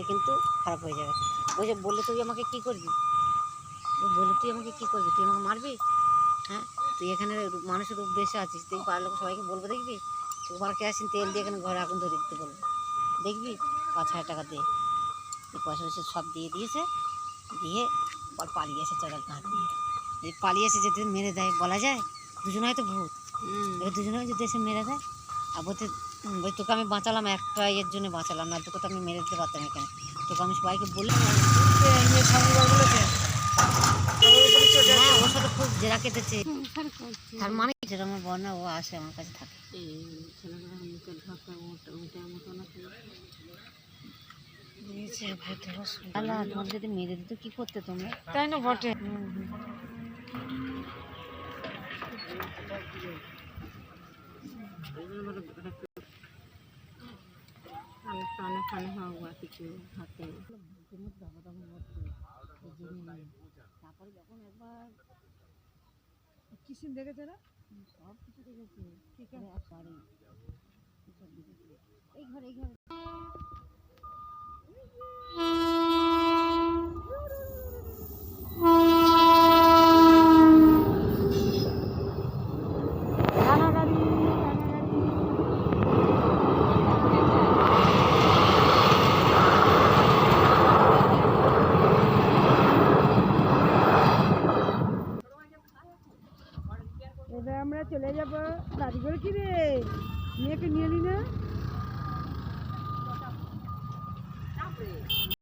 বললে কিন্তু খারাপ হয়ে যাবে। বলছে বললে তুই আমাকে কী করবি? বললে তুই আমাকে কী করবি? তুই আমাকে মারবি? হ্যাঁ তুই এখানে মানুষের রূপ বেশি আছিস তুই পাড়ার লোক সবাইকে বলব দেখবি? তুই আমার কেরাসিন তেল দিয়ে এখানে ঘরে আগুন ধরে দিতে বলব। দেখবি? পাঁচ হাজার টাকা দিয়ে পয়সা পয়সা সব দিয়ে দিয়েছে দিয়ে পালিয়ে এসে চড়াল হাত দিয়ে। এই পালিয়ে এসে যদি মেরে দেয় বলা যায় দুজনে হয়তো ভূত। এবার দুজনে যদি এসে মেরে দেয় আর বলতে ওই তোকে আমি বাঁচালাম একটা ইয়ের জন্য বাঁচালাম না তোকে তো আমি মেরে দিতে পারতাম এখানে। তোকে আমি সবাইকে হ্যাঁ ওর সাথে খুব জেরা কেটেছে। তার মানে কি? আমার বর্ণা ও আসে আমার কাছে থাকে। আল্লাহ তোমার যদি মেরে দিত কি করতে তোমরা? তাই না বটে। কানে खाना हाँ বা কিছু হাতে। তারপরে যখন একবার কিসিম দেখেছে না? সব কিছু দেখেছে। ঠিক আছে। এসব এই ঘরে এই ঘরে। এবার আমরা চলে যাব বাড়িঘর কি রে মেয়েকে নিয়ে নি না?